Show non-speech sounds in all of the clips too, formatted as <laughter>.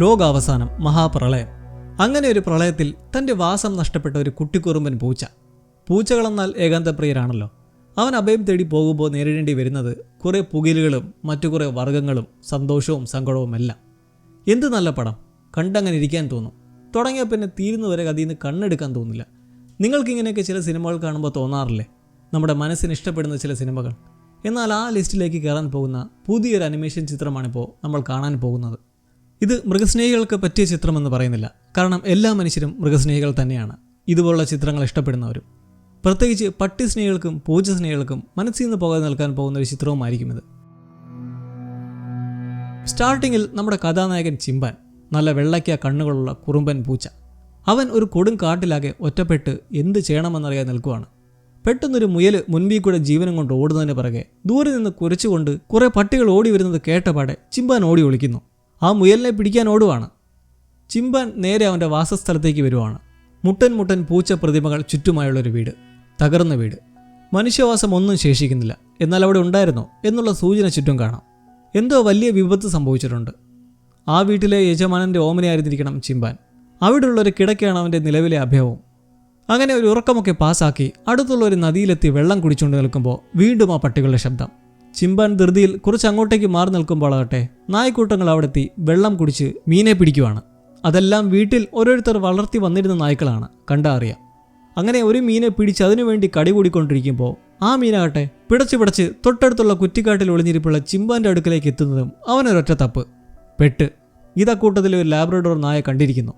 ലോകാവസാനം മഹാപ്രളയം. അങ്ങനെ ഒരു പ്രളയത്തിൽ തന്റെ വാസം നഷ്ടപ്പെട്ട ഒരു കുട്ടിക്കുറുമ്പൻ പൂച്ച. പൂച്ചകളെന്നാൽ ഏകാന്തപ്രിയരാണല്ലോ. അവൻ അഭയം തേടി പോകുമ്പോൾ നേരിടേണ്ടി വരുന്നത് കുറേ പുകിലുകളും മറ്റു കുറേ വർഗങ്ങളും സന്തോഷവും സങ്കടവും എല്ലാം എന്ത് നല്ല പടം. കണ്ടങ്ങനെ ഇരിക്കാൻ തോന്നും. തുടങ്ങിയ പിന്നെ തീരുന്നവരെ അതിൽ നിന്ന് കണ്ണെടുക്കാൻ തോന്നില്ല. നിങ്ങൾക്കിങ്ങനെയൊക്കെ ചില സിനിമകൾ കാണുമ്പോൾ തോന്നാറില്ലേ? നമ്മുടെ മനസ്സിന് ഇഷ്ടപ്പെടുന്ന ചില സിനിമകൾ. എന്നാൽ ആ ലിസ്റ്റിലേക്ക് കയറാൻ പോകുന്ന പുതിയൊരു അനിമേഷൻ ചിത്രമാണിപ്പോൾ നമ്മൾ കാണാൻ പോകുന്നത്. ഇത് മൃഗസ്നേഹികൾക്ക് പറ്റിയ ചിത്രമെന്ന് പറയുന്നില്ല. കാരണം എല്ലാ മനുഷ്യരും മൃഗസ്നേഹികൾ തന്നെയാണ്. ഇതുപോലുള്ള ചിത്രങ്ങൾ ഇഷ്ടപ്പെടുന്നവരും. പ്രത്യേകിച്ച് പട്ടി സ്നേഹികൾക്കും പൂജ സ്നേഹികൾക്കും മനസ്സിൽ നിന്ന് പോകാതെ നിൽക്കാൻ പോകുന്ന ഒരു ചിത്രവുമായിരിക്കും ഇത്. സ്റ്റാർട്ടിങ്ങിൽ നമ്മുടെ കഥാനായകൻ ചിമ്പാൻ നല്ല വെള്ളയ്ക്ക കണ്ണുകളുള്ള കുറുമ്പൻ പൂച്ച. അവൻ ഒരു കൊടും കാട്ടിലാകെ ഒറ്റപ്പെട്ട് എന്ത് ചെയ്യണമെന്നറിയാൻ നിൽക്കുവാണ്. പെട്ടെന്നൊരു മുയൽ മുൻപിൽ കൂടെ ജീവനം കൊണ്ട് ഓടുന്നതിന് പിറകെ ദൂരെ നിന്ന് കുരച്ചുകൊണ്ട് കുറേ പട്ടികൾ ഓടി വരുന്നത് കേട്ടപാടെ ചിമ്പാൻ ഓടി ഒളിക്കുന്നു. ആ മുയലിനെ പിടിക്കാൻ ഓടുവാണ്. ചിമ്പാൻ നേരെ അവന്റെ വാസസ്ഥലത്തേക്ക് വരുവാണ്. മുട്ടൻ മുട്ടൻ പൂച്ച പ്രതിമകൾ ചുറ്റുമായുള്ളൊരു വീട് തകർന്ന വീട്. മനുഷ്യവാസം ഒന്നും ശേഷിക്കുന്നില്ല. എന്നാൽ അവിടെ ഉണ്ടായിരുന്നോ എന്നുള്ള സൂചന ചുറ്റും കാണാം. എന്തോ വലിയ വിപത്ത് സംഭവിച്ചിട്ടുണ്ട്. ആ വീട്ടിലെ യജമാനന്റെ ഓമനയായിരുന്നിരിക്കണം ചിമ്പാൻ. അവിടെയുള്ള ഒരു കിടക്കയാണ് അവന്റെ നിലവിലെ അഭയവും. അങ്ങനെ ഒരു ഉറക്കമൊക്കെ പാസ്സാക്കി അടുത്തുള്ള ഒരു നദിയിലെത്തി വെള്ളം കുടിച്ചുകൊണ്ട് നിൽക്കുമ്പോൾ വീണ്ടും ആ പട്ടികളുടെ ശബ്ദം. ചിമ്പാൻ ധൃതിയിൽ കുറച്ച് അങ്ങോട്ടേക്ക് മാറി നിൽക്കുമ്പോഴാകട്ടെ നായ്ക്കൂട്ടങ്ങൾ അവിടെ എത്തി വെള്ളം കുടിച്ച് മീനെ പിടിക്കുവാണ്. അതെല്ലാം വീട്ടിൽ ഓരോരുത്തർ വളർത്തി വന്നിരുന്ന നായ്ക്കളാണ് കണ്ടാ അറിയാം. അങ്ങനെ ഒരു മീനെ പിടിച്ച് അതിനുവേണ്ടി കടി കൂടിക്കൊണ്ടിരിക്കുമ്പോൾ ആ മീനാകട്ടെ പിടച്ച് പിടച്ച് തൊട്ടടുത്തുള്ള കുറ്റിക്കാട്ടിൽ ഒളിഞ്ഞിരിപ്പുള്ള ചിമ്പാന്റെ അടുക്കലേക്ക് എത്തുന്നതും അവനൊരൊറ്റ തപ്പ്. പെട്ട്. ഇതക്കൂട്ടത്തിലെ ഒരു ലാബ്രഡോർ നായ കണ്ടിരിക്കുന്നു.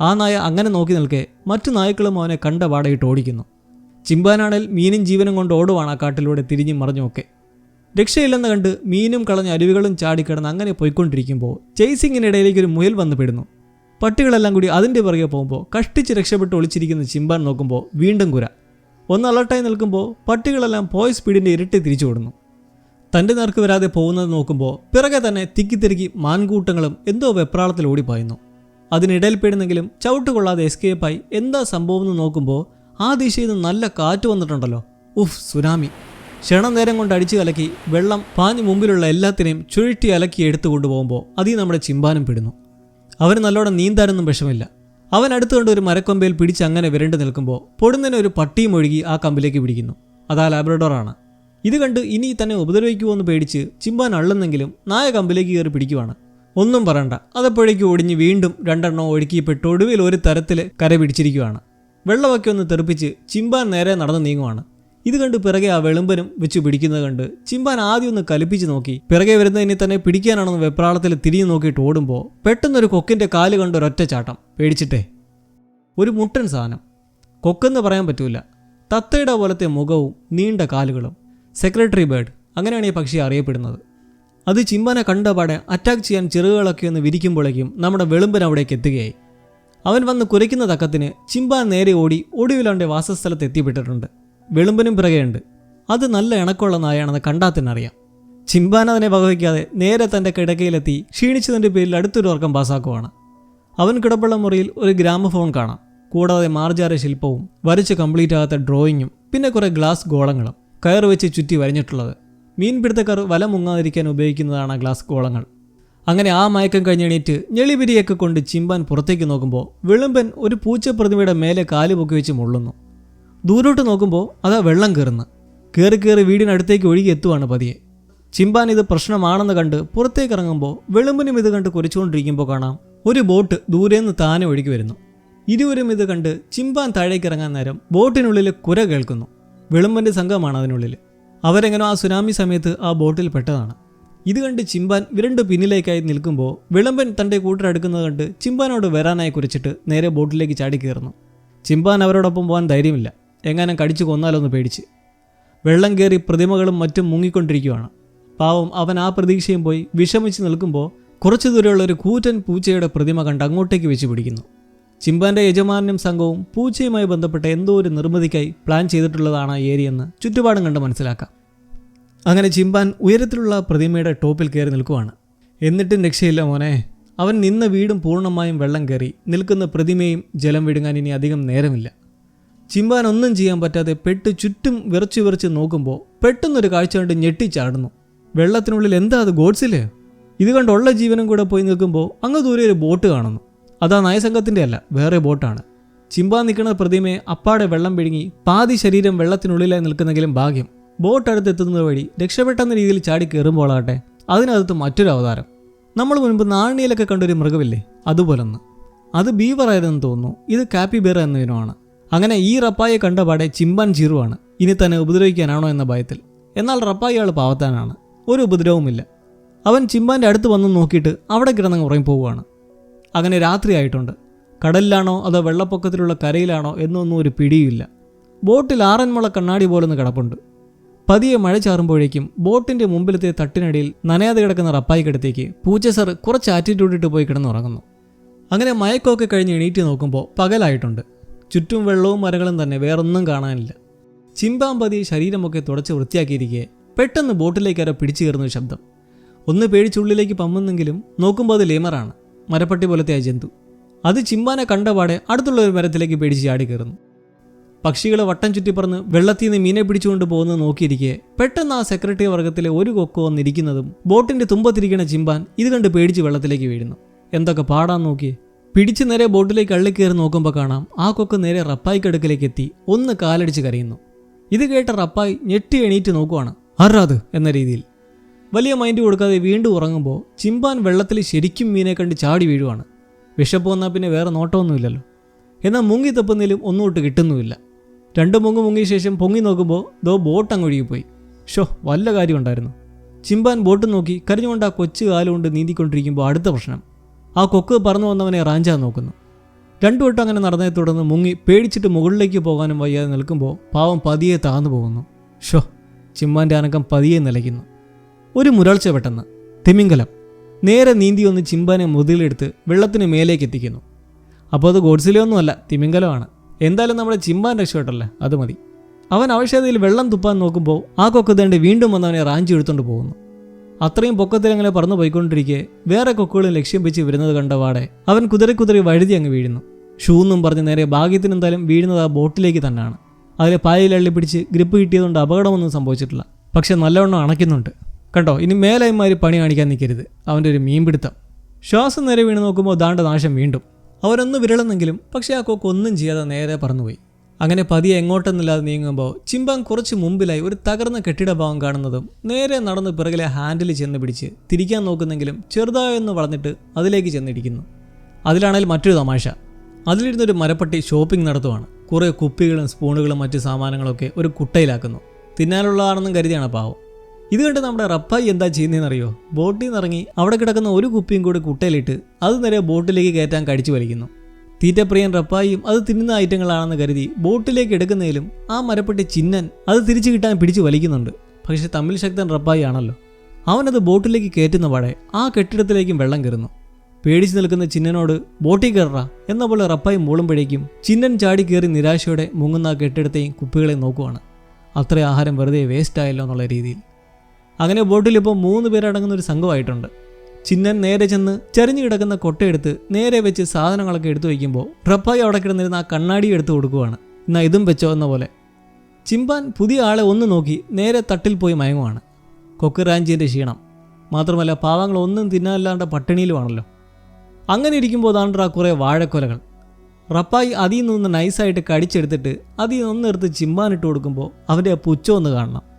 ആ നായ അങ്ങനെ നോക്കി നിൽക്കെ മറ്റു നായ്ക്കളും അവനെ കണ്ട പാടയിട്ട് ഓടിക്കുന്നു. ചിമ്പാനാണേൽ മീനും ജീവനും കൊണ്ട് ഓടുവാണ് ആ കാട്ടിലൂടെ തിരിഞ്ഞും മറിഞ്ഞുമൊക്കെ. രക്ഷയില്ലെന്ന് കണ്ട് മീനും കളഞ്ഞ അരുവികളും ചാടിക്കിടന്ന് അങ്ങനെ പോയിക്കൊണ്ടിരിക്കുമ്പോൾ ചേസിങ്ങിനിടയിലേക്ക് ഒരു മുയൽ വന്നുപെടുന്നു പട്ടികളെല്ലാം കൂടി അതിന്റെ പുറകെ പോകുമ്പോൾ കഷ്ടിച്ച് രക്ഷപ്പെട്ട് ഒളിച്ചിരിക്കുന്ന ചിമ്പാൻ നോക്കുമ്പോൾ വീണ്ടും കുര. ഒന്ന് അലർട്ടായി നിൽക്കുമ്പോൾ പട്ടികളെല്ലാം പോയ സ്പീഡിന്റെ ഇരട്ടി തിരിച്ചു ഓടുന്നു. തന്റെ നേർക്ക് വരാതെ പോകുന്നത് നോക്കുമ്പോൾ പിറകെ തന്നെ തിക്കിത്തിരുക്കി മാൻകൂട്ടങ്ങളും എന്തോ വെപ്രാളത്തിൽ ഓടിപ്പായുന്നു. അതിനിടയിൽ പെടുന്നെങ്കിലും ചവിട്ട് കൊള്ളാതെ എസ്കേപ്പായി എന്താ സംഭവം എന്ന് നോക്കുമ്പോൾ ആ ദിശയിൽ നിന്ന് നല്ല കാറ്റ് വന്നിട്ടുണ്ടല്ലോ. ഉഫ് സുനാമി. ക്ഷണം നേരം കൊണ്ട് അടിച്ചു കലക്കി വെള്ളം പാഞ്ഞു മുമ്പിലുള്ള എല്ലാത്തിനെയും ചുഴറ്റി അലക്കി എടുത്തു കൊണ്ടുപോകുമ്പോൾ അതിൽ നമ്മുടെ ചിമ്പാനും പെടുന്നു. അവന് നല്ലോണം നീന്താനൊന്നും വിഷമില്ല അവൻ അടുത്തുകൊണ്ട് ഒരു മരക്കൊമ്പയിൽ പിടിച്ച് അങ്ങനെ വിരണ്ടു നിൽക്കുമ്പോൾ പൊടുന്നതിന് ഒരു പട്ടിയും ഒഴുകി ആ കമ്പിലേക്ക് പിടിക്കുന്നു. അതാ ലാബ്രഡോറാണ്. ഇത് കണ്ട് ഇനി തന്നെ ഉപദ്രവിക്കുമോ എന്ന് പേടിച്ച് ചിമ്പാൻ അള്ളുന്നെങ്കിലും നായ കമ്പിലേക്ക് കയറി പിടിക്കുവാണ്. ഒന്നും പറയണ്ട. അതപ്പോഴേക്ക് ഒടിഞ്ഞ് വീണ്ടും രണ്ടെണ്ണം ഒഴുക്കിയപ്പെട്ട് ഒടുവിൽ ഒരു തരത്തിൽ കര പിടിച്ചിരിക്കുവാണ്. വെള്ളമൊക്കെ ഒന്ന് തെറിപ്പിച്ച് ചിമ്പാൻ നേരെ നടന്നു നീങ്ങുവാണ്. ഇത് കണ്ട് പിറകെ ആ വെളുമ്പനും വെച്ച് പിടിക്കുന്നത് കണ്ട് ചിമ്പാൻ ആദ്യം ഒന്ന് കലിപ്പിച്ച് നോക്കി. പിറകെ വരുന്നതിനെ തന്നെ പിടിക്കാനാണെന്ന് വെപ്രാളത്തിൽ തിരിഞ്ഞു നോക്കിയിട്ട് ഓടുമ്പോൾ പെട്ടെന്നൊരു കൊക്കിന്റെ കാൽ കണ്ട് ഒരൊറ്റ ചാട്ടം. പേടിച്ചിട്ടേ. ഒരു മുട്ടൻ സാധനം. കൊക്കെന്ന് പറയാൻ പറ്റൂല. തത്തയുടെ പോലത്തെ മുഖവും നീണ്ട കാലുകളും. സെക്രട്ടറി ബേർഡ് അങ്ങനെയാണ് ഈ പക്ഷി അറിയപ്പെടുന്നത്. അത് ചിമ്പാനെ കണ്ടപാടെ അറ്റാക്ക് ചെയ്യാൻ ചിറകുകളൊക്കെ ഒന്ന് വിരിക്കുമ്പോഴേക്കും നമ്മുടെ വെളുമ്പൻ അവിടേക്ക് എത്തുകയായി. അവൻ വന്ന് കുരയ്ക്കുന്ന തക്കത്തിന് ചിമ്പാൻ നേരെ ഓടി ഒടുവിൽ വാസസ്ഥലത്ത് എത്തിപ്പെട്ടിട്ടുണ്ട്. വെളുമ്പനും പിറകെയുണ്ട്. അത് നല്ല ഇണക്കമുള്ള നായാണെന്ന് അറിയാം ചിമ്പാൻ അതിനെ വകവയ്ക്കാതെ നേരെ തന്റെ കിടക്കയിലെത്തി ക്ഷീണിച്ചതിന്റെ പേരിൽ അടുത്തൊരു ഉറക്കം പാസ്സാക്കുവാണ്. അവൻ കിടപ്പുള്ള മുറിയിൽ ഒരു ഗ്രാമഫോൺ കാണാം. കൂടാതെ മാർജാര ശില്പവും വരച്ച് കംപ്ലീറ്റ് ആകാത്ത ഡ്രോയിങ്ങും പിന്നെ കുറേ ഗ്ലാസ് ഗോളങ്ങളും കയർ വെച്ച് ചുറ്റി വരഞ്ഞിട്ടുള്ളത്. മീൻപിടുത്തക്കാർ വല മുങ്ങാതിരിക്കാൻ ഉപയോഗിക്കുന്നതാണ് ആ ഗ്ലാസ് ഗോളങ്ങൾ. അങ്ങനെ ആ മയക്കം കഴിഞ്ഞെണീറ്റ് ഞെളിപിരിയൊക്കെ കൊണ്ട് ചിമ്പാൻ പുറത്തേക്ക് നോക്കുമ്പോൾ വിളുമ്പൻ ഒരു പൂച്ചപ്രതിമയുടെ മേലെ കാൽ പൊക്കി വെച്ച് മുള്ളുന്നു. ദൂരോട്ട് നോക്കുമ്പോൾ അതാ വെള്ളം കയറുന്ന കയറി കയറി വീടിനടുത്തേക്ക് ഒഴുകി എത്തുവാണ് പതിയെ. ചിമ്പാൻ ഇത് പ്രശ്നമാണെന്ന് കണ്ട് പുറത്തേക്ക് ഇറങ്ങുമ്പോൾ വെളുമ്പിനും ഇത് കണ്ട് കുരച്ചുകൊണ്ടിരിക്കുമ്പോൾ കാണാം ഒരു ബോട്ട് ദൂരെ നിന്ന് താനെ ഒഴുകി വരുന്നു. ഇരുവരും ഇത് കണ്ട് ചിമ്പാൻ താഴേക്ക് ഇറങ്ങാൻ നേരം ബോട്ടിനുള്ളിൽ കുര കേൾക്കുന്നു. വെളുമ്പന്റെ സംഘമാണ് അതിനുള്ളിൽ അവരെങ്ങനെ ആ സുനാമി സമയത്ത് ആ ബോട്ടിൽ പെട്ടതാണ്. ഇത് കണ്ട് ചിമ്പാൻ വിരണ്ട് പിന്നിലേക്കായി നിൽക്കുമ്പോൾ വിളമ്പൻ തന്റെ കൂട്ടരടുക്കുന്നത് കണ്ട് ചിമ്പാനോട് വരാനായി കുറിച്ചിട്ട് നേരെ ബോട്ടിലേക്ക് ചാടി കയറുന്നു. ചിമ്പാൻ അവരോടൊപ്പം പോകാൻ ധൈര്യമില്ല. എങ്ങാനും കടിച്ചു കൊന്നാലോന്ന് പേടിച്ച്. വെള്ളം കയറി പ്രതിമകളും മറ്റും മുങ്ങിക്കൊണ്ടിരിക്കുകയാണ് പാവം അവൻ ആ പ്രതീക്ഷയും പോയി വിഷമിച്ച് നിൽക്കുമ്പോൾ കുറച്ചു ദൂരെയുള്ള ഒരു കൂറ്റൻ പൂച്ചയുടെ പ്രതിമ കണ്ട് അങ്ങോട്ടേക്ക് വെച്ച് പിടിക്കുന്നു. ചിമ്പാന്റെ യജമാനും സംഘവും പൂച്ചയുമായി ബന്ധപ്പെട്ട എന്തോ ഒരു നിർമ്മിതിക്കായി പ്ലാൻ ചെയ്തിട്ടുള്ളതാണ് ഏരിയെന്ന് ചുറ്റുപാടും കണ്ട് മനസ്സിലാക്കാം. അങ്ങനെ ചിമ്പാൻ ഉയരത്തിലുള്ള പ്രതിമയുടെ ടോപ്പിൽ കയറി നിൽക്കുവാണ്. എന്നിട്ടും രക്ഷയില്ല മോനെ. അവൻ നിന്ന വീടും പൂർണമായും വെള്ളം കയറി നിൽക്കുന്ന പ്രതിമയും ജലം വിടുങ്ങാൻ ഇനി അധികം നേരമില്ല. ചിമ്പാൻ ഒന്നും ചെയ്യാൻ പറ്റാതെ പെട്ട് ചുറ്റും വിറച്ചു വിറച്ച് നോക്കുമ്പോൾ പെട്ടെന്നൊരു കാഴ്ച കണ്ട് ഞെട്ടിച്ചാടുന്നു. വെള്ളത്തിനുള്ളിൽ എന്താ അത് ഗോഡ്സില്ലേ ഇത് കണ്ടുള്ള ജീവനും കൂടെ പോയി നിൽക്കുമ്പോൾ അങ്ങ് ദൂരെ ഒരു ബോട്ട് കാണുന്നു. അതാ നയസംഘത്തിന്റെ അല്ല വേറെ ബോട്ടാണ്. ചിമ്പാൻ നിൽക്കുന്ന പ്രതിമയെ അപ്പാടെ വെള്ളം പിഴുങ്ങി പാതി ശരീരം വെള്ളത്തിനുള്ളിലായി നിൽക്കുന്നെങ്കിലും ഭാഗ്യം. ബോട്ട് അടുത്തെത്തുന്നത് വഴി രക്ഷപ്പെട്ടെന്ന രീതിയിൽ ചാടി കയറുമ്പോളാകട്ടെ അതിനകത്ത് മറ്റൊരു അവതാരം. നമ്മൾ മുൻപ് നാണിയിലൊക്കെ കണ്ടൊരു മൃഗമില്ലേ? അതുപോലൊന്ന്. അത് ബീവറായതെന്ന് തോന്നുന്നു. ഇത് കാപ്പി ബീറ എന്നതിനുമാണ്. അങ്ങനെ ഈ റപ്പായെ കണ്ടപാടെ ചിമ്പാൻ ചീറുവാണ്. ഇനി തന്നെ ഉപദ്രവിക്കാനാണോ എന്ന ഭയത്തിൽ. എന്നാൽ റപ്പായി ആൾ പാവത്താനാണ്. ഒരു ഉപദ്രവവുമില്ല. അവൻ ചിമ്പാന്റെ അടുത്ത് വന്ന് നോക്കിയിട്ട് അവിടെ കിടന്നങ്ങ് ഉറങ്ങിപ്പോവുകയാണ് അങ്ങനെ രാത്രിയായിട്ടുണ്ട് കടലിലാണോ അതോ വെള്ളപ്പൊക്കത്തിലുള്ള കരയിലാണോ എന്നൊന്നും ഒരു പിടിയുമില്ല. ബോട്ടിൽ ആറന്മുള കണ്ണാടി പോലൊന്ന് കിടപ്പുണ്ട്. പതിയെ മഴ ചാറുമ്പോഴേക്കും ബോട്ടിന്റെ മുമ്പിലത്തെ തട്ടിനടിയിൽ നനയാതെ കിടക്കുന്ന റപ്പായിക്കടുത്തേക്ക് പൂച്ചസർ കുറച്ച് ആറ്റിറ്റ്യൂഡിട്ട് പോയി കിടന്നുറങ്ങുന്നു. അങ്ങനെ മയക്കമൊക്കെ കഴിഞ്ഞ് എണീറ്റ് നോക്കുമ്പോൾ പകലായിട്ടുണ്ട്. ചുറ്റും വെള്ളവും മരങ്ങളും തന്നെ വേറൊന്നും കാണാനില്ല. ചിമ്പാമ്പതി ശരീരമൊക്കെ തുടച്ച് വൃത്തിയാക്കിയിരിക്കെ പെട്ടെന്ന് ബോട്ടിലേക്ക് ആരോ പിടിച്ചു കയറുന്ന ശബ്ദം. ഒന്ന് പേടിച്ചുള്ളിലേക്ക് പമ്മുന്നെങ്കിലും നോക്കുമ്പോൾ അത് ലേമറാണ്. മരപ്പട്ടി പോലത്തെ ആ ജന്തു. അത് ചിമ്പാനെ കണ്ടപാടെ അടുത്തുള്ള ഒരു മരത്തിലേക്ക് പേടിച്ച് ചാടി കയറുന്നു. പക്ഷികളെ വട്ടം ചുറ്റിപ്പറന്ന് വെള്ളത്തിൽ നിന്ന് മീനെ പിടിച്ചുകൊണ്ട് പോകുന്നത് നോക്കിയിരിക്കെ പെട്ടെന്ന് ആ സെക്രട്ടറി വർഗത്തിലെ ഒരു കൊക്കോ വന്നിരിക്കുന്നതും ബോട്ടിന്റെ തുമ്പത്തിരിക്കുന്ന ചിമ്പാൻ ഇത് കണ്ട് പേടിച്ച് വെള്ളത്തിലേക്ക് വീഴുന്നു. എന്തൊക്കെ പാടാൻ നോക്കിയേ. പിടിച്ച് നേരെ ബോട്ടിലേക്ക് അള്ളി കയറി നോക്കുമ്പോൾ കാണാം ആ കൊക്ക് നേരെ റപ്പായിക്കടുക്കിലേക്ക് എത്തി ഒന്ന് കാലടിച്ച് കരയുന്നു. ഇത് കേട്ട റപ്പായി ഞെട്ടി എണീറ്റ് നോക്കുവാണ് അറാത് എന്ന രീതിയിൽ. വലിയ മൈൻഡ് കൊടുക്കാതെ വീണ്ടും ഉറങ്ങുമ്പോൾ ചിമ്പാൻ വെള്ളത്തിൽ ശരിക്കും മീനെ കണ്ട് ചാടി വീഴുവാണ്. വിശപ്പ് വന്നാൽ പിന്നെ വേറെ നോട്ടമൊന്നുമില്ലല്ലോ. എന്നാൽ മുങ്ങി തപ്പുന്നതിലും ഒന്നുമിട്ട് കിട്ടുന്നുമില്ല. രണ്ട് മുങ്ങ് മുങ്ങിയ ശേഷം പൊങ്ങി നോക്കുമ്പോൾ ദോ ബോട്ട് അങ്ങ് ഒഴുകിപ്പോയി. ഷോ വല്ല കാര്യമുണ്ടായിരുന്നു. ചിമ്പാൻ ബോട്ട് നോക്കി കരഞ്ഞുകൊണ്ട് ആ കൊച്ചു കാലുകൊണ്ട് നീന്തിക്കൊണ്ടിരിക്കുമ്പോൾ അടുത്ത പ്രശ്നം. ആ കൊക്ക് പറന്നു വന്നവനെ റാഞ്ചാൻ നോക്കുന്നു. രണ്ടു വട്ടം അങ്ങനെ നടന്നതിനെ തുടർന്ന് മുങ്ങി പേടിച്ചിട്ട് മുകളിലേക്ക് പോകാനും വയ്യാതെ നിൽക്കുമ്പോൾ പാവം പതിയെ താന്നു പോകുന്നു. ഷോ ചിമ്മാന്റെ അനക്കം പതിയെ നിലയ്ക്കുന്നു. ഒരു മുരൾച്ച പെട്ടെന്ന്. തിമിംഗലം. നേരെ നീന്തി ഒന്ന് ചിമ്പാനെ മുതിലെടുത്ത് വെള്ളത്തിന് മേലേക്ക് എത്തിക്കുന്നു. അപ്പോൾ അത് ഗോഡ്സിലൊന്നുമല്ല തിമിംഗലമാണ്. എന്തായാലും നമ്മുടെ ചിമ്പാൻ രക്ഷപ്പെട്ടല്ലേ? അത് മതി. അവൻ അവശതയിൽ വെള്ളം തുപ്പാൻ നോക്കുമ്പോൾ ആ കൊക്കുതേണ്ടി വീണ്ടും വന്നവനെ റാഞ്ചി എടുത്തുകൊണ്ട് പോകുന്നു. അത്രയും പൊക്കത്തിൽ അങ്ങനെ പറന്നു പോയിക്കൊണ്ടിരിക്കെ വേറെ കൊക്കുകളും ലക്ഷ്യം വെച്ച് വരുന്നത് കണ്ടപാടെ അവൻ കുതിരി കുതിരി വഴുതി അങ്ങ് വീഴുന്നു. ഷൂന്നും പറഞ്ഞ് നേരെ ഭാഗ്യത്തിനെന്തായാലും വീഴുന്നത് ആ ബോട്ടിലേക്ക് തന്നെയാണ് അതിലെ പായയിൽ അള്ളിപ്പിടിച്ച് ഗ്രിപ്പ് കിട്ടിയതുകൊണ്ട് അപകടമൊന്നും സംഭവിച്ചിട്ടില്ല. പക്ഷെ നല്ലവണ്ണം അണയ്ക്കുന്നുണ്ട്. കണ്ടോ ഇനി മേലായിമാര് പണി കാണിക്കാൻ നിൽക്കരുത്. അവന്റെ ഒരു മീൻപിടുത്തം. ശ്വാസം നേരെ വീണ് നോക്കുമ്പോൾ ദാണ്ട നാശം വീണ്ടും. അവരൊന്ന് വിരളുന്നെങ്കിലും പക്ഷേ ആ കൊക്ക് ഒന്നും ചെയ്യാതെ നേരെ പറന്നുപോയി. അങ്ങനെ പതിയെ എങ്ങോട്ടെന്നില്ലാതെ നീങ്ങുമ്പോൾ ചിമ്പാൻ കുറച്ച് മുമ്പിലായി ഒരു തകർന്ന കെട്ടിടഭാവം കാണുന്നതും നേരെ നടന്ന് പിറകിലെ ഹാൻഡിൽ ചെന്ന് പിടിച്ച് തിരിക്കാൻ നോക്കുന്നെങ്കിലും ചെറുതായൊന്ന് വളഞ്ഞിട്ട് അതിലേക്ക് ചെന്നിരിക്കുന്നു. അതിലാണെങ്കിൽ മറ്റൊരു തമാശ. അതിലിരുന്നൊരു മരപ്പട്ടി ഷോപ്പിംഗ് നടത്തുവാണ്. കുറേ കുപ്പികളും സ്പൂണുകളും മറ്റു സാമാനങ്ങളൊക്കെ ഒരു കുട്ടയിലാക്കുന്നു. തിന്നാനുള്ളതാണെന്നും കരുതിയാണ് പാവം. ഇത് കണ്ട് നമ്മുടെ റപ്പായി എന്താ ചെയ്യുന്നതെന്നറിയോ ബോട്ടിൽ നിന്ന് ഇറങ്ങി അവിടെ കിടക്കുന്ന ഒരു കുപ്പിയും കൂടി കുട്ടയിലിട്ട് അത് നേരെ ബോട്ടിലേക്ക് കയറ്റാൻ കടിച്ചു വലിക്കുന്നു. തീറ്റപ്രിയൻ റപ്പായും അത് തിന്നുന്ന ഐറ്റങ്ങളാണെന്ന് കരുതി ബോട്ടിലേക്ക് എടുക്കുന്നതിലും ആ മരപ്പെട്ടി ചിന്നൻ അത് തിരിച്ചു കിട്ടാൻ പിടിച്ചു വലിക്കുന്നുണ്ട്. പക്ഷെ തമിഴ് ശക്തൻ റപ്പായി ആണല്ലോ. അവനത് ബോട്ടിലേക്ക് കയറ്റുന്ന പാടെ ആ കെട്ടിടത്തിലേക്കും വെള്ളം കയറുന്നു. പേടിച്ചു നിൽക്കുന്ന ചിന്നനോട് ബോട്ടിൽ കയറ എന്ന പോലെ റപ്പായി മൂളുമ്പോഴേക്കും ചിന്നൻ ചാടി കയറി നിരാശയോടെ മുങ്ങുന്ന ആ കെട്ടിടത്തെയും കുപ്പികളെയും നോക്കുവാണ്. അത്ര ആഹാരം വെറുതെ വേസ്റ്റ് ആയല്ലോ എന്നുള്ള രീതിയിൽ. അങ്ങനെ ബോട്ടിൽ ഇപ്പോൾ മൂന്ന് പേരടങ്ങുന്ന ഒരു സംഘമായിട്ടുണ്ട്. ചിന്നൻ നേരെ ചെന്ന് ചരിഞ്ഞു കിടക്കുന്ന കൊട്ടയെടുത്ത് നേരെ വെച്ച് സാധനങ്ങളൊക്കെ എടുത്തു വയ്ക്കുമ്പോൾ റപ്പായി അവിടെ കിടന്നിരുന്ന ആ കണ്ണാടി എടുത്തു കൊടുക്കുവാണ്. എന്നാ ഇതും വെച്ചോ എന്ന പോലെ. ചിമ്പാൻ പുതിയ ആളെ ഒന്ന് നോക്കി നേരെ തട്ടിൽ പോയി മയങ്ങുവാണ്. കൊക്ക് റാഞ്ചിന്റെ ക്ഷീണം. മാത്രമല്ല പാവങ്ങൾ ഒന്നും തിന്നാല്ലാണ്ട് പട്ടിണിയിലുമാണല്ലോ. അങ്ങനെ ഇരിക്കുമ്പോൾ താണ്ടാ കുറേ വാഴക്കൊലകൾ. റപ്പായി അതിൽ നിന്ന് നൈസായിട്ട് കടിച്ചെടുത്തിട്ട് അതിൽ നിന്നെടുത്ത് ചിമ്പാനിട്ട് കൊടുക്കുമ്പോൾ അവന്റെ ആ പുച്ഛം കാണണം.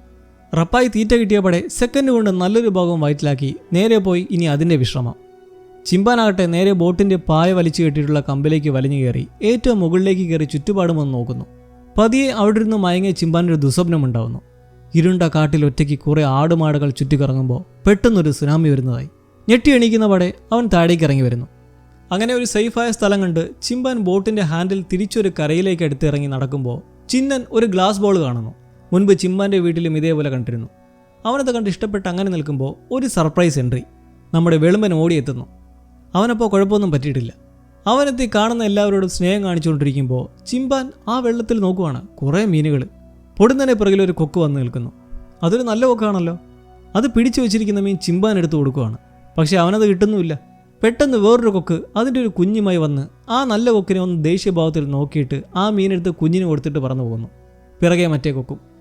റപ്പായി തീറ്റ കിട്ടിയപ്പോടെ സെക്കൻഡ് കൊണ്ട് നല്ലൊരു ഭാഗം വയറ്റിലാക്കി. നേരെ പോയി ഇനി അതിന്റെ വിശ്രമം. ചിമ്പാനാകട്ടെ നേരെ ബോട്ടിന്റെ പായ വലിച്ചു കെട്ടിയിട്ടുള്ള കമ്പിലേക്ക് വലിഞ്ഞു കയറി. ഏറ്റവും മുകളിലേക്ക് കയറി ചുറ്റുപാടും വന്ന് നോക്കുന്നു. പതിയെ അവിടെ ഇരുന്ന് മയങ്ങിയ ചിമ്പാനൊരു ദുസ്വപ്നം ഉണ്ടാവുന്നു. ഇരുണ്ട കാട്ടിൽ ഒറ്റയ്ക്ക് കുറേ ആടുമാടുകൾ ചുറ്റിക്കറങ്ങുമ്പോൾ പെട്ടെന്നൊരു സുനാമി വരുന്നതായി. ഞെട്ടി എണീക്കുന്ന പടെ അവൻ താഴേക്ക് ഇറങ്ങി വരുന്നു. അങ്ങനെ ഒരു സേഫായ സ്ഥലം കണ്ട് ചിമ്പാൻ ബോട്ടിന്റെ ഹാൻഡിൽ തിരിച്ചൊരു കരയിലേക്ക് എടുത്തിറങ്ങി നടക്കുമ്പോൾ ചിന്നൻ ഒരു ഗ്ലാസ് ബോൾ കാണുന്നു. മുൻപ് ചിമ്മാന്റെ വീട്ടിലും ഇതേപോലെ കണ്ടിരുന്നു. അവനത് കണ്ട് ഇഷ്ടപ്പെട്ട് അങ്ങനെ നിൽക്കുമ്പോൾ ഒരു സർപ്രൈസ് എൻട്രി നമ്മുടെ വെളുമ്പൻ ഓടിയെത്തുന്നു. അവനപ്പോൾ കുഴപ്പമൊന്നും പറ്റിയിട്ടില്ല. അവനെത്തി കാണുന്ന എല്ലാവരോടും സ്നേഹം കാണിച്ചുകൊണ്ടിരിക്കുമ്പോൾ ചിമ്പാൻ ആ വെള്ളത്തിൽ നോക്കുവാണ് കുറേ മീനുകൾ. പൊടുന്നതിന് പിറകിൽ ഒരു കൊക്ക് വന്ന് നിൽക്കുന്നു. അതൊരു നല്ല കൊക്കാണല്ലോ. അത് പിടിച്ചു വെച്ചിരിക്കുന്ന മീൻ ചിമ്പാൻ എടുത്തു കൊടുക്കുവാണ്. പക്ഷേ അവനത് കിട്ടുന്നുമില്ല. പെട്ടെന്ന് വേറൊരു കൊക്ക് അതിന്റെ ഒരു കുഞ്ഞുമായി വന്ന് ആ നല്ല കൊക്കിനെ ഒന്ന് ദേഷ്യഭാവത്തിൽ നോക്കിയിട്ട് ആ മീനെടുത്ത് കുഞ്ഞിന് കൊടുത്തിട്ട് പറന്നു പോകുന്നു. പിറകെ മറ്റേ കൊക്കും.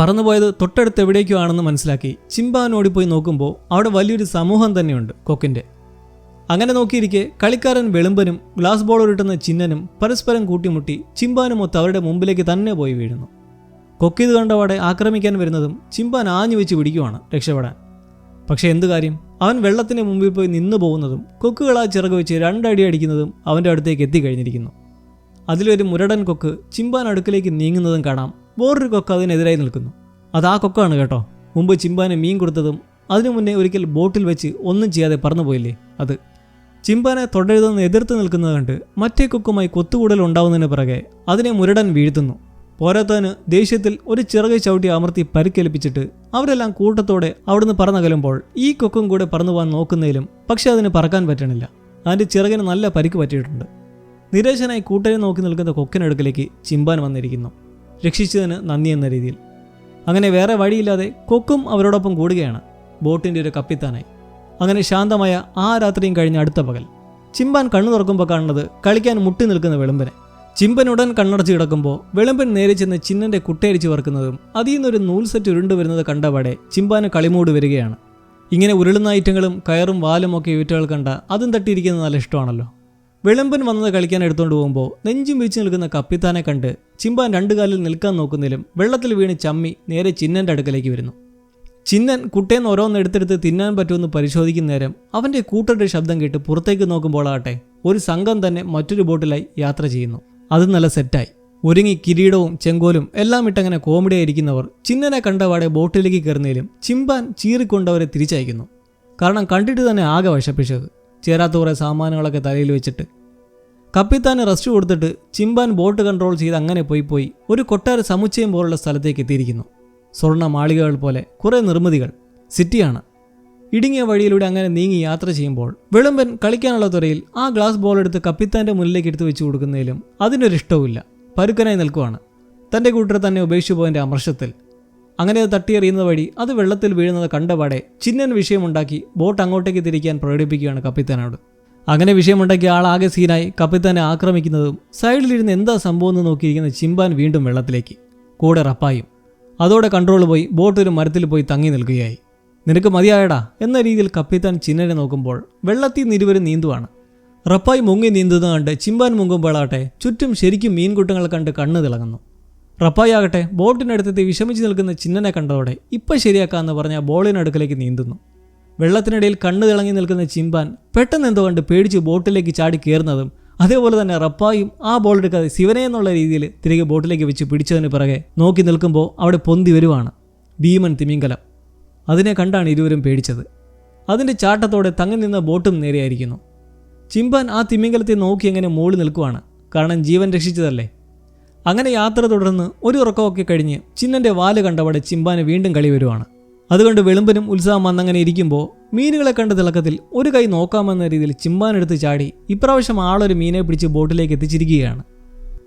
പറന്നുപോയത് തൊട്ടടുത്ത് എവിടേക്കോ ആണെന്ന് മനസ്സിലാക്കി ചിമ്പാൻ ഓടിപ്പോയി നോക്കുമ്പോൾ അവിടെ വലിയൊരു സമൂഹം തന്നെയുണ്ട് കൊക്കിന്റെ. അങ്ങനെ നോക്കിയിരിക്കെ കളിക്കാരൻ വെളുമ്പനും ഗ്ലാസ് ബോൾ ഉരുട്ടുന്ന ചിന്നനും പരസ്പരം കൂട്ടിമുട്ടി ചിമ്പാനുമൊത്ത് അവരുടെ മുമ്പിലേക്ക് തന്നെ പോയി വീഴുന്നു. കൊക്കിത് കണ്ടവടെ ആക്രമിക്കാൻ വരുന്നതും ചിമ്പാൻ ആഞ്ഞു വെച്ച് പിടിക്കുവാണ് രക്ഷപ്പെടാൻ. പക്ഷേ എന്തു കാര്യം? അവൻ വെള്ളത്തിന് മുമ്പിൽ പോയി നിന്നു പോകുന്നതും കൊക്കുകളാ ചിറക് വെച്ച് രണ്ടടി അടിക്കുന്നതും അവന്റെ അടുത്തേക്ക് എത്തിക്കഴിഞ്ഞിരിക്കുന്നു. അതിലൊരു മുരടൻ കൊക്ക് ചിമ്പാൻ അടുക്കിലേക്ക് നീങ്ങുന്നതും കാണാം. വേറൊരു കൊക്ക് അതിനെതിരായി നിൽക്കുന്നു. അത് ആ കൊക്കാണ് കേട്ടോ. മുമ്പ് ചിമ്പാനെ മീൻ കൊടുത്തതും അതിനു മുന്നേ ഒരിക്കൽ ബോട്ടിൽ വെച്ച് ഒന്നും ചെയ്യാതെ പറന്നുപോയില്ലേ അത്. ചിമ്പാനെ തുടരുതെന്ന് എതിർത്ത് നിൽക്കുന്നത് കണ്ട് മറ്റേ കൊക്കുമായി കൊത്തുകൂടൽ ഉണ്ടാവുന്നതിന് പിറകെ അതിനെ മുരടൻ വീഴ്ത്തുന്നു. പോരാത്തതിന് ദേഷ്യത്തിൽ ഒരു ചിറക് ചവിട്ടി അമർത്തി പരിക്കേൽപ്പിച്ചിട്ട് അവരെല്ലാം കൂട്ടത്തോടെ അവിടുന്ന് പറന്നകലുമ്പോൾ ഈ കൊക്കും കൂടെ പറന്നു പോകാൻ നോക്കുന്നതിലും പക്ഷെ അതിന് പറക്കാൻ പറ്റണില്ല. അതിന്റെ ചിറകിന് നല്ല പരിക്ക് പറ്റിയിട്ടുണ്ട്. നിരേശനായി കൂട്ടരെ നോക്കി നിൽക്കുന്ന കൊക്കിനടുക്കിലേക്ക് ചിമ്പാൻ വന്നിരിക്കുന്നു. രക്ഷിച്ചതിന് നന്ദി എന്ന രീതിയിൽ. അങ്ങനെ വേറെ വഴിയില്ലാതെ കൊക്കും അവരോടൊപ്പം കൂടുകയാണ് ബോട്ടിന്റെ ഒരു കപ്പിത്താനായി. അങ്ങനെ ശാന്തമായ ആ രാത്രിയും കഴിഞ്ഞ അടുത്ത പകൽ. ചിമ്പാൻ കണ്ണു തുറക്കുമ്പോൾ കാണുന്നത് കളിക്കാൻ മുട്ടി നിൽക്കുന്ന വെളുമ്പനെ. ചിമ്പനുടൻ കണ്ണടച്ച് കിടക്കുമ്പോൾ വെളുമ്പൻ നേരെ ചെന്ന് ചിന്നന്റെ കുട്ടയരിച്ച് വറുക്കുന്നതും അതിൽ നിന്നൊരു നൂൽ സെറ്റ് ഉരുണ്ടു വരുന്നത് കണ്ടപാടെ ചിമ്പാന് കളിമൂട് വരികയാണ്. ഇങ്ങനെ ഉരുളുന്ന ഐറ്റങ്ങളും കയറും വാലും ഒക്കെ വീട്ടുകൾ കണ്ട അതും തട്ടിയിരിക്കുന്നത് നല്ല ഇഷ്ടമാണല്ലോ. വെളുമ്പൻ വന്നത് കളിക്കാൻ എടുത്തുകൊണ്ട് പോകുമ്പോൾ നെഞ്ചും വിരിച്ചു നിൽക്കുന്ന കപ്പിത്താനെ കണ്ട് ചിമ്പാൻ രണ്ടു കാലിൽ നിൽക്കാൻ നോക്കുന്നതിലും വെള്ളത്തിൽ വീണ് ചമ്മി നേരെ ചിന്നന്റെ അടുക്കലേക്ക് വരുന്നു. ചിന്നൻ കുട്ടേന്ന് ഓരോന്ന് എടുത്തെടുത്ത് തിന്നാൻ പറ്റുമെന്ന് പരിശോധിക്കുന്ന നേരം അവന്റെ കൂട്ടരുടെ ശബ്ദം കേട്ട് പുറത്തേക്ക് നോക്കുമ്പോളാകട്ടെ ഒരു സംഘം തന്നെ മറ്റൊരു ബോട്ടിലായി യാത്ര ചെയ്യുന്നു. അത് നല്ല സെറ്റായി. ഒരുങ്ങി കിരീടവും ചെങ്കോലും എല്ലാം ഇട്ടങ്ങനെ കോമഡി ആയിരിക്കുന്നവർ ചിന്നനെ കണ്ടവാടെ ബോട്ടിലേക്ക് കയറുന്നതിലും ചിമ്പാൻ ചീറിക്കൊണ്ടവരെ തിരിച്ചയക്കുന്നു. കാരണം കണ്ടിട്ട് തന്നെ ആകെ വശപ്പിച്ചത്. ചേരാത്ത കുറേ സാമാനങ്ങളൊക്കെ തലയിൽ വെച്ചിട്ട്. കപ്പിത്താന് റെസ്റ്റ് കൊടുത്തിട്ട് ചിമ്പാൻ ബോട്ട് കൺട്രോൾ ചെയ്ത് അങ്ങനെ പോയി പോയി ഒരു കൊട്ടാര സമുച്ചയം പോലുള്ള സ്ഥലത്തേക്ക് എത്തിയിരിക്കുന്നു. സ്വർണ മാളികകൾ പോലെ കുറേ നിർമ്മിതികൾ സിറ്റിയാണ്. ഇടുങ്ങിയ വഴിയിലൂടെ അങ്ങനെ നീങ്ങി യാത്ര ചെയ്യുമ്പോൾ വെളുമ്പൻ കളിക്കാനുള്ള തുറയിൽ ആ ഗ്ലാസ് ബോൾ എടുത്ത് കപ്പിത്താന്റെ മുന്നിലേക്ക് എടുത്തു വെച്ച് കൊടുക്കുന്നതിലും അതിനൊരു ഇഷ്ടവുമില്ല പരുക്കനായി നിൽക്കുവാണ്. തന്റെ കൂട്ടർ തന്നെ ഉപേക്ഷിച്ചു പോയതിന്റെ അമർഷത്തിൽ അങ്ങനെ അത് തട്ടിയെറിയുന്നത് വഴി അത് വെള്ളത്തിൽ വീഴുന്നത് കണ്ടപാടെ ചിന്നൻ വിഷയമുണ്ടാക്കി ബോട്ട് അങ്ങോട്ടേക്ക് തിരിക്കാൻ പ്രകടിപ്പിക്കുകയാണ് കപ്പിത്താനോട്. അങ്ങനെ വിഷയമുണ്ടാക്കിയ ആകെ സീനായി കപ്പിത്താനെ ആക്രമിക്കുന്നതും സൈഡിലിരുന്ന് എന്താ സംഭവം എന്ന് നോക്കിയിരിക്കുന്ന ചിമ്പാൻ വീണ്ടും വെള്ളത്തിലേക്ക്. കൂടെ റപ്പായും. അതോടെ കൺട്രോൾ പോയി ബോട്ട് ഒരു മരത്തിൽ പോയി തങ്ങി നിൽക്കുകയായി. നിനക്ക് മതിയായടാ എന്ന രീതിയിൽ കപ്പിത്താൻ ചിന്നനെ നോക്കുമ്പോൾ വെള്ളത്തിൽ നിന്ന് ഇരുവരും നീന്തുവാണ്. റപ്പായി മുങ്ങി നീന്തുന്നത് കണ്ട് ചിമ്പാൻ മുങ്ങുമ്പോഴാട്ടെ ചുറ്റും ശരിക്കും മീൻകൂട്ടങ്ങൾ കണ്ട് കണ്ണു തിളങ്ങുന്നു. റപ്പായി ആകട്ടെ ബോട്ടിനടുത്തെത്തി വിഷമിച്ച് നിൽക്കുന്ന ചിഹ്നനെ കണ്ടതോടെ ഇപ്പം ശരിയാക്കാമെന്ന് പറഞ്ഞ ബോളിനടുക്കലേക്ക് നീന്തുന്നു. വെള്ളത്തിനിടയിൽ കണ്ണു തിളങ്ങി നിൽക്കുന്ന ചിമ്പാൻ പെട്ടെന്ന് എന്തോ കണ്ട് പേടിച്ച് ബോട്ടിലേക്ക് ചാടി കയറുന്നതും അതേപോലെ തന്നെ റപ്പായും ആ ബോൾ എടുക്കാതെ ശിവനെ എന്നുള്ള രീതിയിൽ തിരികെ ബോട്ടിലേക്ക് വെച്ച് പിടിച്ചതിന് പിറകെ നോക്കി നിൽക്കുമ്പോൾ അവിടെ പൊന്തി വരുവാണ് ഭീമൻ തിമിംഗലം. അതിനെ കണ്ടാണ് ഇരുവരും പേടിച്ചത്. അതിന്റെ ചാട്ടത്തോടെ തങ്ങി നിന്ന ബോട്ടും നേരെയായിരിക്കുന്നു. ചിമ്പാൻ ആ തിമിംഗലത്തെ നോക്കി എങ്ങനെ മോളി നിൽക്കുവാണ്. കാരണം ജീവൻ രക്ഷിച്ചതല്ലേ? അങ്ങനെ യാത്ര തുടർന്ന് ഒരു ഉറക്കമൊക്കെ കഴിഞ്ഞ് ചിന്നന്റെ വാൽ കണ്ടവിടെ ചിമ്പാന് വീണ്ടും കളി വരുവാണ്. അതുകൊണ്ട് വെളുമ്പനും ഉത്സാഹം വന്നങ്ങനെ ഇരിക്കുമ്പോൾ മീനുകളെ കണ്ട തിളക്കത്തിൽ ഒരു കൈ നോക്കാമെന്ന രീതിയിൽ ചിമ്പാനെടുത്ത് ചാടി ഇപ്രാവശ്യം ആളൊരു മീനെ പിടിച്ച് ബോട്ടിലേക്ക് എത്തിച്ചിരിക്കുകയാണ്.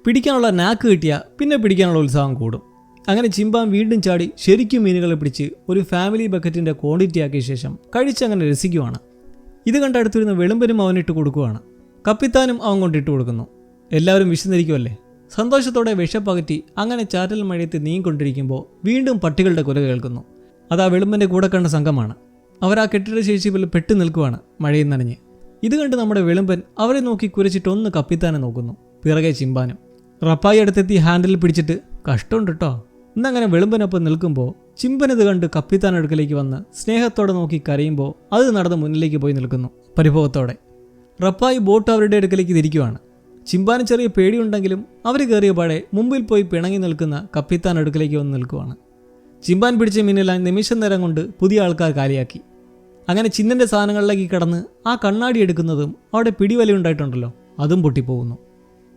പിടിക്കാനുള്ള നാക്ക് കിട്ടിയ പിന്നെ പിടിക്കാനുള്ള ഉത്സാഹം കൂടും. അങ്ങനെ ചിമ്പാൻ വീണ്ടും ചാടി ശരിക്കും മീനുകളെ പിടിച്ച് ഒരു ഫാമിലി ബക്കറ്റിന്റെ ക്വാണ്ടിറ്റി ആക്കിയ ശേഷം കഴിച്ചങ്ങനെ രസിക്കുവാണ്. ഇത് കണ്ട് അടുത്തിരുന്ന വെളുമ്പനും അവനിട്ട് കൊടുക്കുവാണ്. കപ്പിത്താനും അവൻ കൊണ്ടിട്ട് കൊടുക്കുന്നു. എല്ലാവരും വിശന്നിരിക്കുമല്ലേ സന്തോഷത്തോടെ വിഷപ്പകറ്റി അങ്ങനെ ചാറ്റൽ മഴയത്ത് നീങ്ങിക്കൊണ്ടിരിക്കുമ്പോൾ വീണ്ടും പട്ടികളുടെ കുല കേൾക്കുന്നു. അത് ആ വെളുമ്പന്റെ കൂടെ കണ്ട സംഘമാണ്. അവർ ആ കെട്ടിട ശേഷിപ്പിൽ പെട്ടു നിൽക്കുവാണ് മഴയിൽ നനഞ്ഞ്. ഇത് കണ്ട് നമ്മുടെ വെളുമ്പൻ അവരെ നോക്കി കുരച്ചിട്ടൊന്ന് കപ്പിത്താനെ നോക്കുന്നു. പിറകെ ചിമ്പാനും. റപ്പായി അടുത്തെത്തി ഹാൻഡിൽ പിടിച്ചിട്ട് കഷ്ടമുണ്ട് കേട്ടോ ഇന്നങ്ങനെ വെളുമ്പനൊപ്പം നിൽക്കുമ്പോൾ ചിമ്പനത് കണ്ട് കപ്പിത്താൻ അടുക്കലേക്ക് വന്ന് സ്നേഹത്തോടെ നോക്കി കരയുമ്പോൾ അത് നടന്ന് മുന്നിലേക്ക് പോയി നിൽക്കുന്നു പരിഭവത്തോടെ. റപ്പായി ബോട്ട് അവരുടെ അടുക്കലേക്ക് തിരിക്കുവാണ്. ചിമ്പാന് ചെറിയ പേടിയുണ്ടെങ്കിലും അവർ കയറിയ പാടെ മുമ്പിൽ പോയി പിണങ്ങി നിൽക്കുന്ന കപ്പിത്താൻ അടുക്കലേക്ക് വന്ന് നിൽക്കുവാണ്. ചിമ്പാൻ പിടിച്ച മീനെല്ലാം നിമിഷം നേരം കൊണ്ട് പുതിയ ആൾക്കാർ കാലിയാക്കി. അങ്ങനെ ചിന്നന്റെ സാധനങ്ങളിലേക്ക് കടന്ന് ആ കണ്ണാടി എടുക്കുന്നതും അവിടെ പിടിവലയുണ്ടായിട്ടുണ്ടല്ലോ അതും പൊട്ടിപ്പോകുന്നു.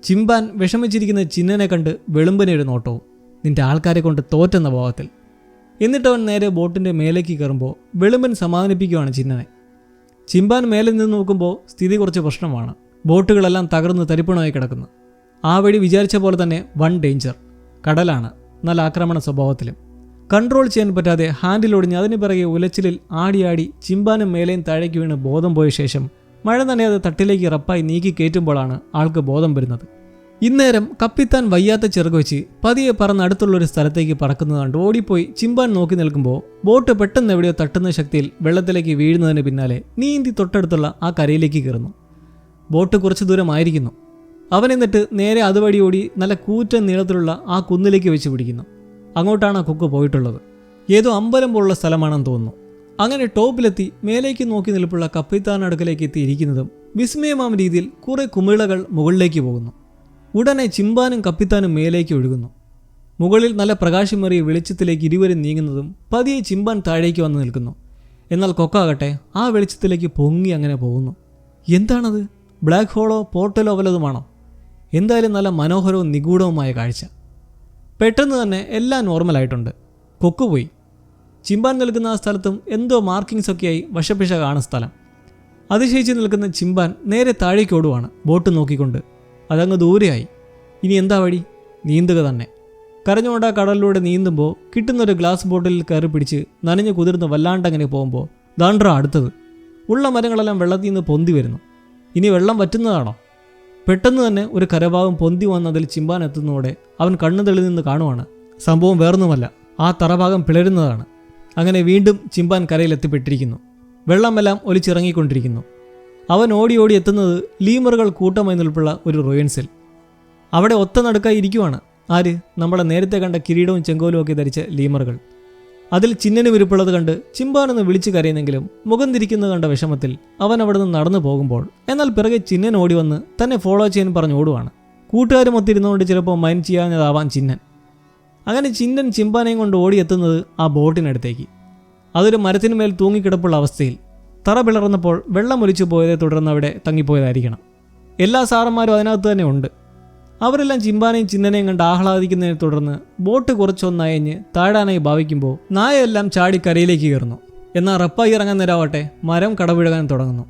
ചിമ്പാൻ വിഷമിച്ചിരിക്കുന്ന ചിന്നനെ കണ്ട് വെളുമ്പനെ ഒരു നോട്ടവും നിന്റെ ആൾക്കാരെ കൊണ്ട് തോറ്റെന്ന ഭാവത്തിൽ. എന്നിട്ടവൻ നേരെ ബോട്ടിന്റെ മേലേക്ക് കയറുമ്പോൾ വെളുമ്പൻ സമാധാനിപ്പിക്കുകയാണ് ചിന്നനെ. ചിമ്പാൻ മേലെ നിന്ന് നോക്കുമ്പോൾ സ്ഥിതി കുറച്ച് പ്രശ്നമാണ്. ബോട്ടുകളെല്ലാം തകർന്ന് തരിപ്പണമായി കിടക്കുന്നു. ആ വഴി വിചാരിച്ച പോലെ തന്നെ വൺ ഡേഞ്ചർ. കടലാണ്. നല്ല ആക്രമണ സ്വഭാവത്തിലും. കൺട്രോൾ ചെയ്യാൻ പറ്റാതെ ഹാൻഡിലൊടിഞ്ഞ് അതിന് പിറകെ ഉലച്ചിലിൽ ആടിയാടി ചിമ്പാനും മേലെയും താഴേക്ക് വീണ് ബോധം പോയ ശേഷം മഴ നനയാതെ തട്ടിലേക്ക് റപ്പായി നീക്കി കയറ്റുമ്പോഴാണ് ആൾക്ക് ബോധം വരുന്നത്. ഇന്നേരം കപ്പിത്താൻ വയ്യാത്ത ചെറുക വെച്ച് പതിയെ പറന്ന് അടുത്തുള്ള ഒരു സ്ഥലത്തേക്ക് പറക്കുന്നത് കണ്ട് ഓടിപ്പോയി ചിമ്പാൻ നോക്കി നിൽക്കുമ്പോൾ ബോട്ട് പെട്ടെന്ന് എവിടെയോ തട്ടുന്ന ശക്തിയിൽ വെള്ളത്തിലേക്ക് വീഴുന്നതിന് പിന്നാലെ നീന്തി തൊട്ടടുത്തുള്ള ആ കരയിലേക്ക് കയറുന്നു. ബോട്ട് കുറച്ച് ദൂരമായിരിക്കുന്നു. അവൻ എന്നിട്ട് നേരെ അതുവഴി ഓടി നല്ല കൂറ്റൻ നീളത്തിലുള്ള ആ കുന്നിലേക്ക് വെച്ച് പിടിക്കുന്നു. അങ്ങോട്ടാണ് ആ കുക്ക് പോയിട്ടുള്ളത്. ഏതോ അമ്പലം പോലുള്ള സ്ഥലമാണെന്ന് തോന്നുന്നു. അങ്ങനെ ടോപ്പിലെത്തി മേലേക്ക് നോക്കി നിൽപ്പുള്ള കപ്പിത്താൻ അടുക്കലേക്ക് എത്തിയിരിക്കുന്നതും വിസ്മയമാം രീതിയിൽ കുറേ കുമിളകൾ മുകളിലേക്ക് പോകുന്നു. ഉടനെ ചിമ്പാനും കപ്പിത്താനും മേലേക്ക് ഒഴുകുന്നു. മുകളിൽ നല്ല പ്രകാശമേറിയ വെളിച്ചത്തിലേക്ക് ഇരുവരും നീങ്ങുന്നതും പതിയെ ചിമ്പാൻ താഴേക്ക് വന്ന് നിൽക്കുന്നു. എന്നാൽ കൊക്കാകട്ടെ ആ വെളിച്ചത്തിലേക്ക് പൊങ്ങി അങ്ങനെ പോകുന്നു. എന്താണത്? ബ്ലാക്ക് ഹോളോ പോർട്ടലോ വല്ലതുമാണോ? എന്തായാലും നല്ല മനോഹരവും നിഗൂഢവുമായ കാഴ്ച. പെട്ടെന്ന് തന്നെ എല്ലാം നോർമലായിട്ടുണ്ട്. കൊക്കുപോയി. ചിമ്പാൻ നിൽക്കുന്ന ആ സ്ഥലത്തും എന്തോ മാർക്കിങ്സ് ഒക്കെയായി വശപ്പിശ കാണുന്ന സ്ഥലം. അതിശയിച്ച് നിൽക്കുന്ന ചിമ്പാൻ നേരെ താഴേക്ക് ഓടുവാണ്. ബോട്ട് നോക്കിക്കൊണ്ട്. അതങ്ങ് ദൂരെയായി. ഇനി എന്താ വഴി? നീന്തുക തന്നെ. കരഞ്ഞുകൊണ്ട് ആ കടലിലൂടെ നീന്തുമ്പോൾ കിട്ടുന്നൊരു ഗ്ലാസ് ബോട്ടിലിൽ കയറി പിടിച്ച് നനഞ്ഞു കുതിർന്ന് വല്ലാണ്ടങ്ങനെ പോകുമ്പോൾ ദാണ്ട്ര അടുത്തത്. ഉള്ള മരങ്ങളെല്ലാം വെള്ളത്തിൽ നിന്ന് പൊന്തി വരുന്നു. ഇനി വെള്ളം വറ്റുന്നതാണോ? പെട്ടെന്ന് തന്നെ ഒരു കരഭാഗം പൊന്തി അതിൽ ചിമ്പാൻ എത്തുന്നതോടെ അവൻ കണ്ണു തെളി നിന്ന് കാണുവാണ്. സംഭവം വേറൊന്നുമല്ല ആ തറഭാഗം പിളരുന്നതാണ്. അങ്ങനെ വീണ്ടും ചിമ്പാൻ കരയിലെത്തിപ്പെട്ടിരിക്കുന്നു വെള്ളമെല്ലാം ഒലിച്ചിറങ്ങിക്കൊണ്ടിരിക്കുന്നു. അവൻ ഓടി ഓടി എത്തുന്നത് ലീമറുകൾ കൂട്ടമായി നിൽപ്പുള്ള ഒരു റോയൻസിൽ അവിടെ ഒത്ത നടുക്കായി ഇരിക്കുവാണ്. ആര്? നമ്മളെ നേരത്തെ കണ്ട കിരീടവും ചെങ്കോലും ഒക്കെ ധരിച്ച ലീമറുകൾ അതിൽ ചിന്നന് വിരുപ്പുള്ളത് കണ്ട് ചിമ്പാനെന്ന് വിളിച്ചു കരയുന്നെങ്കിലും മുഖം തിരിക്കുന്നത് കണ്ട വിഷമത്തിൽ അവൻ അവിടെ നിന്ന് നടന്നു പോകുമ്പോൾ എന്നാൽ പിറകെ ചിന്നൻ ഓടി വന്ന് തന്നെ ഫോളോ ചെയ്യാൻ പറഞ്ഞു ഓടുവാണ്. കൂട്ടുകാരും ഒത്തിരുന്നുകൊണ്ട് ചിലപ്പോൾ മൈൻ ചെയ്യാഞ്ഞതാവാൻ ചിന്നൻ. അങ്ങനെ ചിന്നൻ ചിമ്പാനെയും കൊണ്ട് ഓടിയെത്തുന്നത് ആ ബോട്ടിനടുത്തേക്ക്. അതൊരു മരത്തിന്മേൽ തൂങ്ങിക്കിടപ്പുള്ള അവസ്ഥയിൽ തറ പിളർന്നപ്പോൾ വെള്ളം ഒലിച്ചു പോയതേ തുടർന്ന് അവിടെ തങ്ങിപ്പോയതായിരിക്കണം. എല്ലാ സാറന്മാരും അതിനകത്ത് തന്നെ ഉണ്ട്. അവരെല്ലാം ചിമ്പാനെയും ചിന്നനെയും കണ്ട് ആഹ്ലാദിക്കുന്നതിനെ തുടർന്ന് ബോട്ട് കുറച്ചൊന്നയഞ്ഞ് താഴാനായി ഭാവിക്കുമ്പോൾ നായയെല്ലാം ചാടി കരയിലേക്ക് കയറുന്നു. എന്നാൽ റപ്പായി ഇറങ്ങാൻ നേരാവട്ടെ മരം കടപുഴകാൻ തുടങ്ങുന്നു.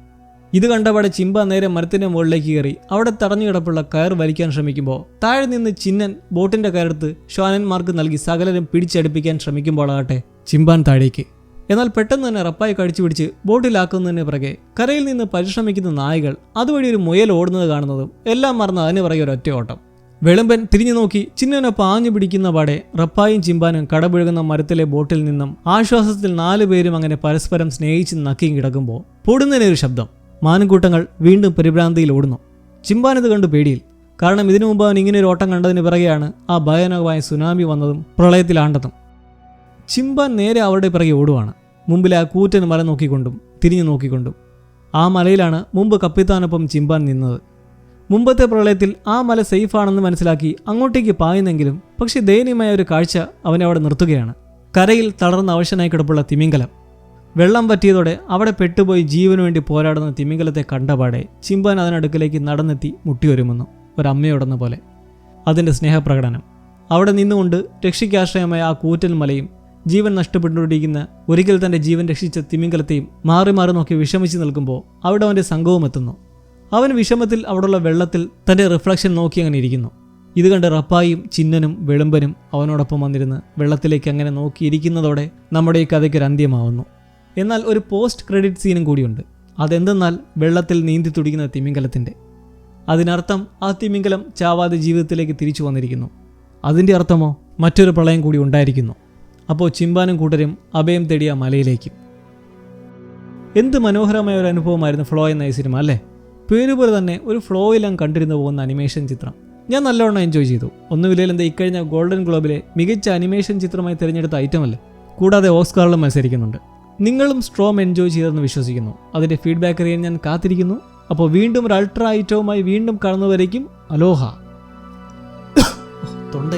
ഇത് കണ്ടപാടെ ചിമ്പ നേരെ മരത്തിന്റെ മുകളിലേക്ക് കയറി അവിടെ തടഞ്ഞു കിടപ്പുള്ള കയർ വലിക്കാൻ ശ്രമിക്കുമ്പോൾ താഴെ നിന്ന് ചിന്നൻ ബോട്ടിന്റെ കയറത്ത് ശ്വാനന്മാർക്ക് നൽകി സകലരും പിടിച്ചടുപ്പിക്കാൻ ശ്രമിക്കുമ്പോഴാകട്ടെ ചിമ്പാൻ താഴേക്ക്. എന്നാൽ പെട്ടെന്ന് തന്നെ റപ്പായി കടിച്ചു പിടിച്ച് ബോട്ടിലാക്കുന്നതിന് പിറകെ കരയിൽ നിന്ന് പരിശ്രമിക്കുന്ന നായകൾ അതുവഴി ഒരു മുയൽ ഓടുന്നത് കാണുന്നതും എല്ലാം മറന്ന് അതിന് പിറകെ ഒറ്റ ഓട്ടം. വെളുമ്പൻ തിരിഞ്ഞു നോക്കി ചിന്നനെ പാഞ്ഞു പിടിക്കുന്ന പാടെ റപ്പായും ചിമ്പാനും കടപുഴകുന്ന മരത്തിലെ ബോട്ടിൽ നിന്നും ആശ്വാസത്തിൽ നാലു പേരും അങ്ങനെ പരസ്പരം സ്നേഹിച്ച് നക്കിയും കിടക്കുമ്പോൾ പൊടുന്നതിനൊരു ശബ്ദം. മാനക്കൂട്ടങ്ങൾ വീണ്ടും പരിഭ്രാന്തിയിൽ ഓടുന്നു. ചിമ്പാനത് കണ്ടു പേടിയിൽ. കാരണം ഇതിനു മുമ്പ് അവൻ ഇങ്ങനെ ഒരു ഓട്ടം കണ്ടതിന് പിറകെയാണ് ആ ഭയാനകമായ സുനാമി വന്നതും പ്രളയത്തിലാണ്ടതും ചിമ്പാൻ നേരെ അവരുടെ പിറകെ ഓടുവാണ്. മുമ്പിലെ ആ കൂറ്റൻ മല നോക്കിക്കൊണ്ടും തിരിഞ്ഞു നോക്കിക്കൊണ്ടും. ആ മലയിലാണ് മുമ്പ് കപ്പിത്താനൊപ്പം ചിമ്പാൻ നിന്നത്. മുമ്പത്തെ പ്രളയത്തിൽ ആ മല സേഫാണെന്ന് മനസ്സിലാക്കി അങ്ങോട്ടേക്ക് പായുന്നെങ്കിലും പക്ഷേ ദയനീയമായ ഒരു കാഴ്ച അവനെ അവിടെ നിർത്തുകയാണ്. കരയിൽ തളർന്ന അവശനായി കിടപ്പുള്ള തിമിംഗലം. വെള്ളം പറ്റിയതോടെ അവിടെ പെട്ടുപോയി ജീവന് വേണ്ടി പോരാടുന്ന തിമിംഗലത്തെ കണ്ടപാടെ ചിമ്പാൻ അതിനടുക്കിലേക്ക് നടന്നെത്തി മുട്ടിയൊരുമുന്നു ഒരമ്മയോടെന്ന പോലെ അതിന്റെ സ്നേഹപ്രകടനം. അവിടെ നിന്നുകൊണ്ട് രക്ഷിക്കാശ്രയമായ ആ കൂറ്റൻ മലയും ജീവൻ നഷ്ടപ്പെട്ടുകൊണ്ടിരിക്കുന്ന ഒരിക്കൽ തന്റെ ജീവൻ രക്ഷിച്ച തിമിംഗലത്തെയും മാറി മാറി നോക്കി വിഷമിച്ച് നിൽക്കുമ്പോൾ അവിടെ അവന്റെ സംഘവും എത്തുന്നു. അവൻ വിഷമത്തിൽ അവിടെയുള്ള വെള്ളത്തിൽ തന്റെ റിഫ്ലക്ഷൻ നോക്കി അങ്ങനെ ഇരിക്കുന്നു. ഇത് കണ്ട് റപ്പായും ചിന്നനും വെളുമ്പനും അവനോടൊപ്പം വന്നിരുന്ന് വെള്ളത്തിലേക്ക് അങ്ങനെ നോക്കിയിരിക്കുന്നതോടെ നമ്മുടെ ഈ കഥയ്ക്ക് ഒരു അന്ത്യമാവുന്നു. എന്നാൽ ഒരു പോസ്റ്റ് ക്രെഡിറ്റ് സീനും കൂടിയുണ്ട്. അതെന്തെന്നാൽ വെള്ളത്തിൽ നീന്തി തുടിക്കുന്ന തിമിംഗലത്തിന്റെ അതിനർത്ഥം ആ തിമിംഗലം ചാവാതെ ജീവിതത്തിലേക്ക് തിരിച്ചു വന്നിരിക്കുന്നു. അതിന്റെ അർത്ഥമോ? മറ്റൊരു പ്രളയം കൂടി ഉണ്ടായിരിക്കുന്നു. അപ്പോൾ ചിമ്പാനും കൂട്ടരും അഭയം തേടിയ മലയിലേക്ക്. എന്ത് മനോഹരമായ ഒരു അനുഭവമായിരുന്നു ഫ്ലോ എന്ന ഈ സിനിമ അല്ലേ? പേര് പോലെ തന്നെ ഒരു ഫ്ലോയിലും കണ്ടിരുന്നു പോകുന്ന അനിമേഷൻ ചിത്രം. ഞാൻ നല്ലവണ്ണം എൻജോയ് ചെയ്തു. ഒന്നുമില്ലെങ്കിൽ എന്താ ഇക്കഴിഞ്ഞ ഗോൾഡൻ ഗ്ലോബിലെ മികച്ച അനിമേഷൻ ചിത്രമായി തിരഞ്ഞെടുത്ത ഐറ്റമല്ലേ കൂടാതെ ഓസ്കാറിലും മത്സരിക്കുന്നുണ്ട്. നിങ്ങളും സ്ട്രോം എൻജോയ് ചെയ്തെന്ന് വിശ്വസിക്കുന്നു. അതിന്റെ ഫീഡ്ബാക്ക് അറിയാൻ ഞാൻ കാത്തിരിക്കുന്നു. അപ്പോൾ വീണ്ടും ഒരു അൾട്രാ ഐറ്റവുമായി വീണ്ടും കടന്നുവരേക്കും. അലോഹ. <coughs> തൊണ്ട